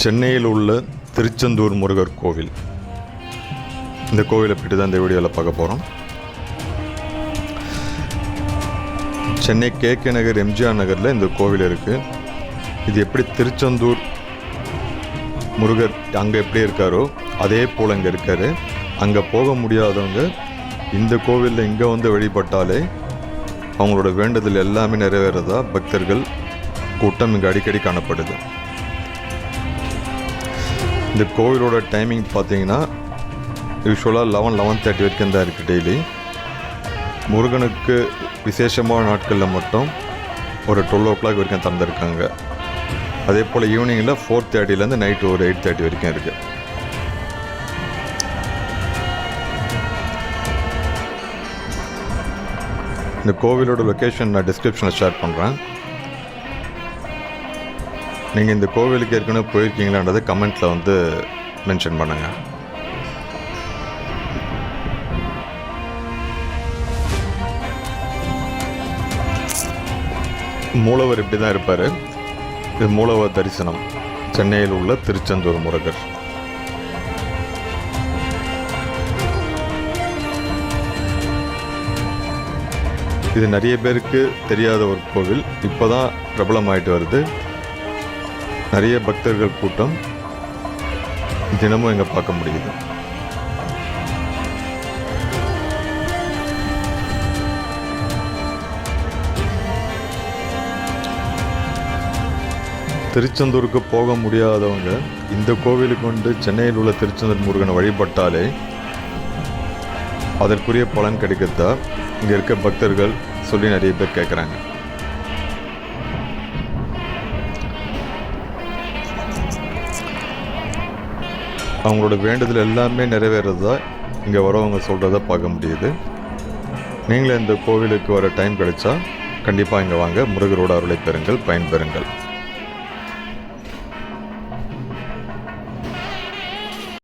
சென்னையில் உள்ள திருச்செந்தூர் முருகர் கோவில். இந்த கோவிலை பற்றி தான் இந்த வீடியோவில் பார்க்க போகிறோம் Chennai K K Nagar MGR நகரில் இந்த கோவில் இருக்குது இது எப்படி திருச்செந்தூர் முருகர் அங்கே எப்படி இருக்காரோ அதே போல் இங்கே இருக்கார். அங்கே போக முடியாதவங்க இந்த கோவிலில் இங்கே வந்து வழிபட்டாலே அவங்களோட வேண்டுதல் எல்லாமே நிறைவேறதா பக்தர்கள் கூட்டம் இங்கே அடிக்கடி காணப்படுது. இந்த கோவிலோட டைமிங் பார்த்தீங்கன்னா யூஸ்வலாக லெவன் லெவன் தேர்ட்டி வரைக்கும் தான் இருக்குது டெய்லி முருகனுக்கு விசேஷமான நாட்களில் மட்டும் ஒரு டுவெல் ஓ கிளாக் வரைக்கும் திறந்துருக்காங்க அதே போல் ஈவினிங்கில் ஃபோர் தேர்ட்டிலேருந்து நைட்டு ஒரு எயிட் தேர்ட்டி வரைக்கும் இருக்குது இந்த கோவிலோட லொக்கேஷன் நான் டிஸ்கிரிப்ஷனில் ஷேர் பண்ணுறேன் நீங்கள் இந்த கோவிலுக்கு ஏற்கனவே போயிருக்கீங்களான்றதை கமெண்ட்டில் வந்து மென்ஷன் பண்ணுங்கள் மூலவர் இப்படி தான் இருப்பார். இது மூலவர் தரிசனம். சென்னையில் உள்ள திருச்செந்தூர் முருகர். இது நிறைய பேருக்கு தெரியாத ஒரு கோவில். இப்போ தான் பிரபலமாயிட்டு வருது. நிறைய பக்தர்கள் கூட்டம் தினமும் இங்கே பார்க்க முடியுது. திருச்செந்தூருக்கு போக முடியாதவங்க இந்த கோவிலுக்கு வந்து சென்னையில் உள்ள திருச்செந்தூர் முருகனை வழிபட்டாலே அதற்குரிய பலன் கிடைக்கத்தான் இங்கே இருக்க பக்தர்கள் சொல்லி நிறைய பேர் கேட்குறாங்க அவங்களோட வேண்டுதல் எல்லாமே நிறைவேறதா இங்கே வரவங்க சொல்கிறத பார்க்க முடியுது. நீங்களும் இந்த கோவிலுக்கு வர டைம் கிடைச்சா கண்டிப்பாக இங்கே வாங்க. முருகரோட அருளை பெறுங்கள் பயன்பெறுங்கள்